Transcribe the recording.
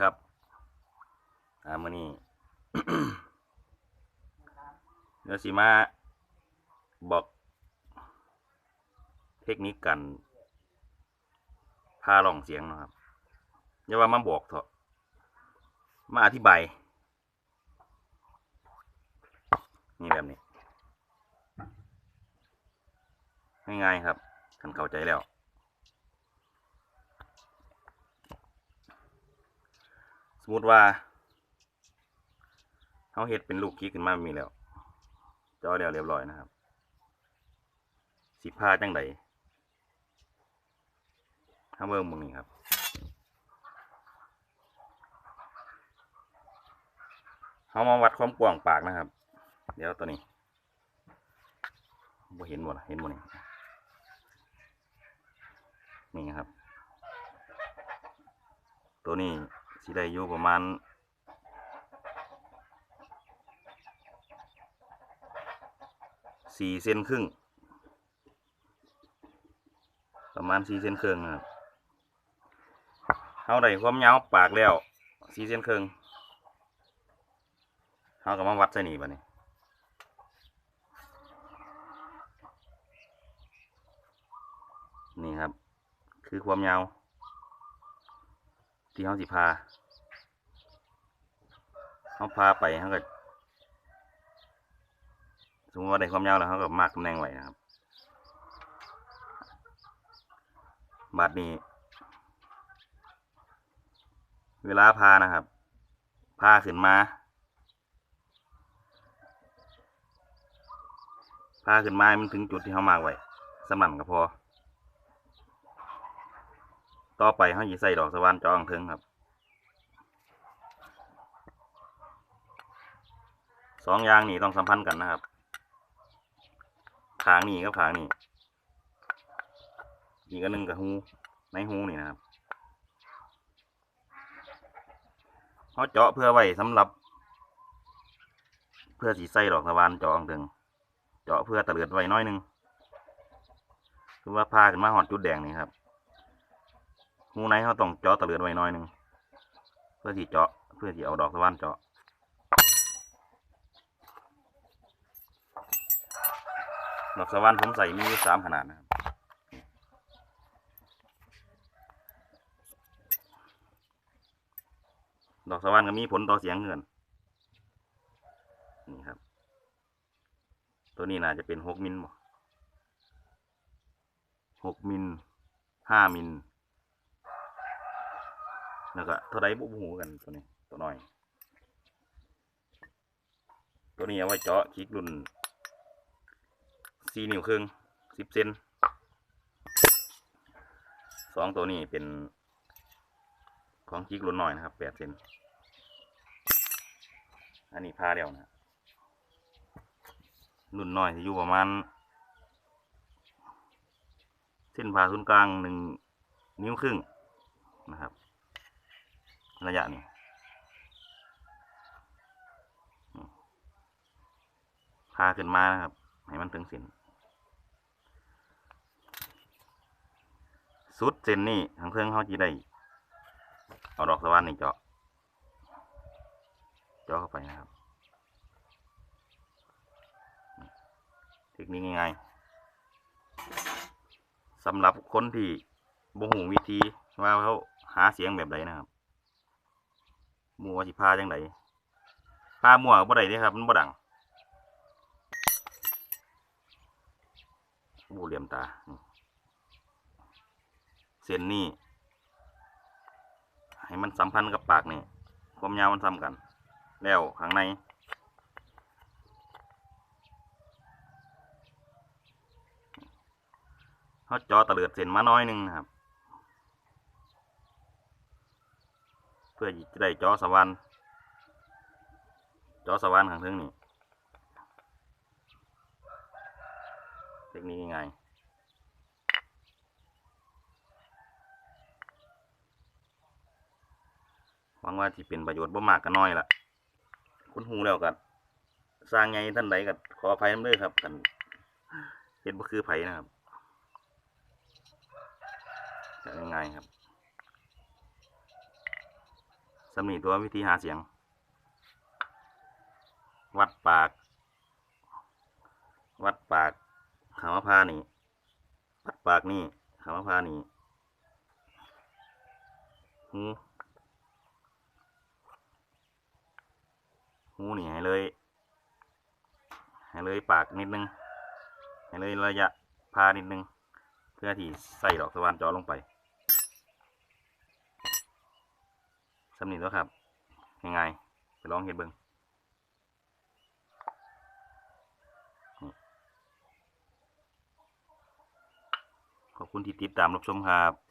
ครับอ่ามื้อนี้ เดี๋ยวสิมาบอก เทคนิคการพาลองเสียงนะครับอย่าว่ามาบอกเถอะมาอธิบาย นี่แบบนี้ง่ายๆครับท่านเข้าใจแล้ว มมติว่าเขาเฮ็ดเป็นลูกคิกขึ้นมามีแล้วจอแล้วเรียบร้อยนะครับ สิพาจังใดถ้าเบิ่งมึงนี่ครับเขามาวัดความกว้างปากนะครับ เดี๋ยวตัวนี้บ่เห็นหมดเห็นหมดนี่นี่ครับ ตัวนี้ สิได้อยู่ประมาณสี่เซนครึ่ง ประมาณสี่เซนครึ่งนะครับเขาได้ความยาวปากแล้วสี่เซนครึ่งเขาก็มาวัดใส่นี่บัดนี้นี่ครับ คือความยาวที่เขาสิพา เขาพาไปเขาก็สมมติว่าได้ความยาวแล้วเขาก็มากตำแหน่งไว้นะครับ บาดนี้ เวลาพานะครับ พาขึ้นมา พาขึ้นมาให้มันถึงจุดที่เขามากไว้สำนันก็พอ ต่อไปเขาจะใส่ดอกสว่านจองเทิงครับ สองอย่างนี้ต้องสัมพันธ์กันนะครับขางนี่กับขางนี่อีกอันหนึ่งกับหูในหูนี่นะครับเขาเจาะเพื่อไว้สำหรับ เพื่อสีใส่ดอกสว่านจองเทิงเจาะเพื่อตะเลือดไว้น้อยหนึงคือว่าพาขึ้นมาหอดจุดแดงนี่ครับหูในเขาต้องเจาะตะเลือดไว้น้อยหนึงเพื่อที่เจาะเพื่อที่เอาดอกสว่านเจาะ ดอกสว่านผมใส่มีอยู่สามขนาดนะครับดอกสว่านก็มีผลต่อเสียงเงินนี่ครับ ตัวนี้น่าจะเป็นหกมิลบ่หกมิลห้ามิลแล้วก็เท่าไรบุบหูกันตัวนี้ตัวน้อย ตัวนี้เอาไว้เจาะคลิกรุ่น สี่นิ้วครึ่งสิบเซนสองตัวนี้เป็นของคิกรุ่นน้อยนะครับแปดเซนอันนี้พาเดียวนะรุ่นน้อยจะอยู่ประมาณ เส้นผ่าศูนย์กลางหนึ่งนิ้วครึ่งนะครับ ระยะนี้พาขึ้นมานะครับ ให้มันถึงเส้น สุดเส้นนี่ทางเครื่องเขาจะได้เอาดอกสว่านนี่เจาะเจาะเข้าไปนะครับเทคนิคง่ายๆสำหรับคนที่บ่หูวิธีว่าเขาหาเสียงแบบใดนนะครับมัวสิพาจังไดพามัวบ่ได้เด้ครับ มันบ่ดังบูเหลี่ยมตา เส้นนี้ ให้มันสัมพันธ์กับปากนี่ความยาวมันซ้ำกัน แล้วข้างในเขาจอตะเลือดเส้นมาน้อยหนึงนะครับ เพื่อจะได้จอสวรรค์จอสวรรค์ข้างเทิงนี่เทคนิคง่ายๆห วังว่าที่เป็นประโยชน์บ่มากก็น้อยละคุณหูแล้วกันสร้างไงท่านใดก็ขออภัยนำเด้อครับกันเห็นบ่คือไผนะครับก็ง่ายๆครับสำนีตัววิธีหาเสียง วัดปาก วัดปากขามะพร้านี่ วัดปากนี่ขามะพร้านี่หู หูนี่ให้เลย ให้เลยปากนิดนึง ให้เลยระยะพานิดนึง เพื่อที่ใส่ดอกสว่านจอลงไปสำนีตัวครับยังไงไปลองเห็ดเบิงนี่ขอบคุณที่ติดตามรับชมครับ